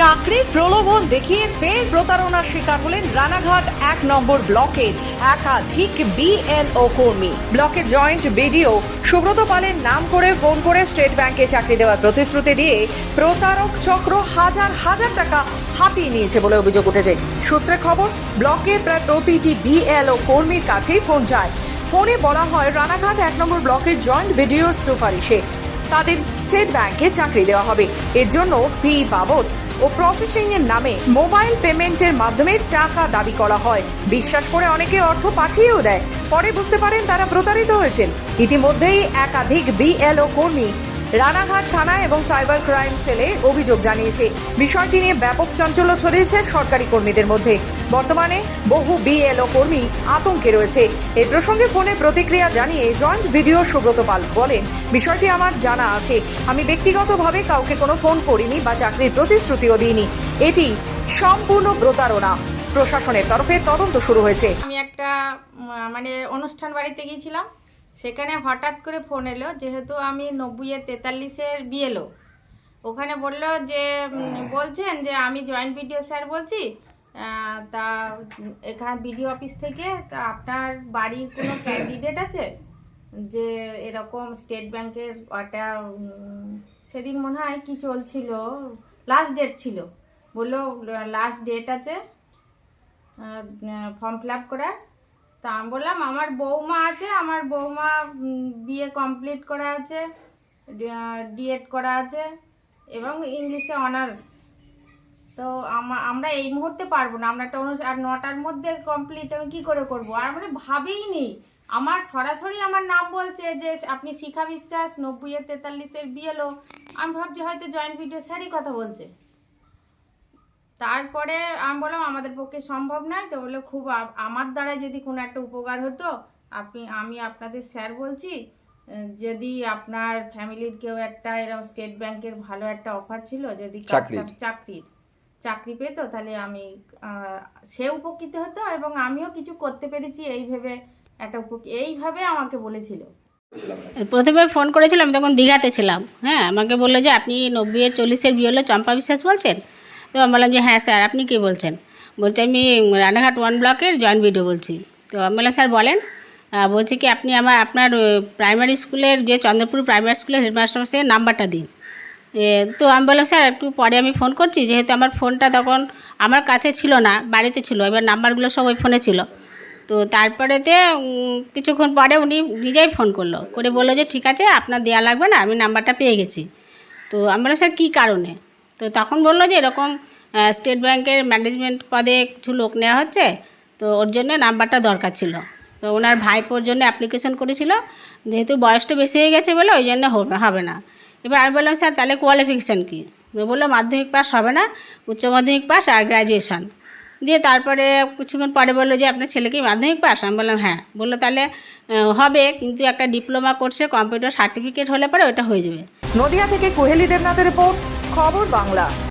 চাকরির প্রলোভন দেখিয়ে ফের প্রতারণার শিকার হলেন রানাঘাট এক নম্বর ব্লকের একাধিক বিএলও কর্মী। ব্লকের জয়েন্ট বিডিও সুব্রত পালের নাম করে ফোন করে স্টেট ব্যাংকে চাকরি দেওয়ার প্রতিশ্রুতি দিয়ে প্রতারক চক্র হাজার হাজার টাকা হাতিয়ে নিয়েছে বলে অভিযোগ উঠেছে। সূত্রে খবর ব্লকের প্রায় প্রতিটি বিএলও কর্মীর কাছেই ফোন যায়। ফোনে বলা হয়, রানাঘাট এক নম্বর ব্লকের জয়েন্ট বিডিও সুপারিশে তাদের স্টেট ব্যাংকে চাকরি দেওয়া হবে। এর জন্য ফি বাবদ ও প্রসেসিং এর নামে মোবাইল পেমেন্টের মাধ্যমে টাকা দাবি করা হয়। বিশ্বাস করে অনেকে অর্থ পাঠিয়েও দেয়। পরে বুঝতে পারেন তারা প্রতারিত হয়েছেন। ইতিমধ্যেই একাধিক বিএলও কর্মী রানাঘাট থানা এবং সাইবার ক্রাইম সেলে অভিযোগ জানিয়েছে। বিষয়টি নিয়ে ব্যাপক চাঞ্চল্য ছড়িয়েছে সরকারি কর্মীদের মধ্যে। বর্তমানে বহু বিএলও কর্মী আতঙ্কে রয়েছে। এই প্রসঙ্গে ফোনে প্রতিক্রিয়া জানিয়ে জয়েন্ট ভিডিও সুব্রত পাল বলেন, বিষয়টি আমার জানা আছে। আমি ব্যক্তিগতভাবে কাউকে কোনো ফোন করিনি বা চাকরির প্রতিশ্রুতিও দিইনি। এটি সম্পূর্ণ প্রতারণা। প্রশাসনের তরফে তদন্ত শুরু হয়েছে। আমি একটা মানে অনুষ্ঠান বাড়িতে গিয়েছিলাম। সেখানে হঠাৎ করে ফোন এলো, যেহেতু আমি নব্বইয়ের তেতাল্লিশের বিয়েলো ওখানে বলল যে বলছেন যে, আমি জয়েন্ট বিডিও স্যার বলছি তা, এখানে বিডিও অফিস থেকে, তা আপনার বাড়ির কোনো ক্যান্ডিডেট আছে? যে, এরকম স্টেট ব্যাংকের একটা সেদিন মনে হয় কি চলছিল লাস্ট ডেট ছিল। বলল, লাস্ট ডেট আছে ফর্ম ফিল আপ করার। তা আমি বললাম, আমার বৌমা আছে, আমার বৌমা বিএ কমপ্লিট করা আছে ডিএড করা আছে এবং ইংলিশে অনার্স তো আমা- আমরা এই মুহূর্তে পারব না, আমরা একটা আর নটার মধ্যে কমপ্লিট আমি কী করে করব? আর মানে ভাবেই নেই। আমার সরাসরি আমার নাম বলছে যে, আপনি শিখা বিশ্বাস নব্বইয়ের তেতাল্লিশের বিএলও আমি ভাবছি হয়তো জয়েন্ট ভিডিও স্যারই কথা বলছে। তারপরে আমি বললাম আমাদের পক্ষে সম্ভব নয়। তো বলল খুব আমার দ্বারা যদি কোনো একটা উপকার হতো আপনি আমি আপনাদের স্যার বলছি যদি আপনার ফ্যামিলির কেউ একটা এরকম স্টেট ব্যাংকের ভালো একটা অফার ছিল যদি চাকরির। চাকরি পেতো তাহলে আমি সে উপকৃত হতো এবং আমিও কিছু করতে পেরেছি এই ভেবে একটা উপকৃত এইভাবে আমাকে বলেছিল। প্রথমে ফোন করেছিলাম তখন দীঘাতে ছিলাম। হ্যাঁ আমাকে বলল যে আপনি নব্বই চল্লিশের বিয়ে চম্পা বিশ্বাস বলছেন? তো আমি বললাম যে হ্যাঁ স্যার, আপনি কে বলছেন? বলছে, আমি রানাঘাট ওয়ান ব্লকের জয়েন্ট ভিডিও বলছি। তো আমি বললাম, স্যার, বলেন। বলছে কি, আপনি আমার, আপনার প্রাইমারি স্কুলের যে চন্দ্রপুর প্রাইমারি স্কুলের হেডমাস্টার সে নাম্বারটা দিন। তো আমি বললাম, স্যার, একটু পরে আমি ফোন করছি। যেহেতু আমার ফোনটা তখন আমার কাছে ছিল না, বাড়িতে ছিল, এবার নাম্বারগুলো সব ওই ফোনে ছিল। তো তারপরেতে কিছুক্ষণ পরে উনি নিজেই ফোন করল। করে বলল যে, ঠিক আছে, আপনার দেওয়া লাগবে না, আমি নাম্বারটা পেয়ে গেছি। তো আমি বললাম, স্যার, কী কারণে? তো তখন বলল যে এরকম স্টেট ব্যাংকের ম্যানেজমেন্ট পদে কিছু লোক নেওয়া হচ্ছে, তো ওর জন্য নাম্বারটা দরকার ছিল। তো ওনার ভাইপোর জন্য অ্যাপ্লিকেশন করেছিল, যেহেতু বয়সটা বেশি হয়ে গেছে বলে ওই জন্য হবে হবে না। এবার আমি বললাম, স্যার, তাহলে কোয়ালিফিকেশান কী? বলল, মাধ্যমিক পাস হবে না, উচ্চ মাধ্যমিক পাস আর গ্র্যাজুয়েশান দিয়ে তারপরে কিছুক্ষণ পরে বলল যে, আপনার ছেলে কি মাধ্যমিক পাস আমি বললাম হ্যাঁ। বলল, তাহলে হবে, কিন্তু একটা ডিপ্লোমা কোর্সে কম্পিউটার সার্টিফিকেট হলে পরে ওটা হয়ে যাবে। নদিয়া থেকে কুহেলি দেবনাথের রিপোর্ট খবর বাংলা।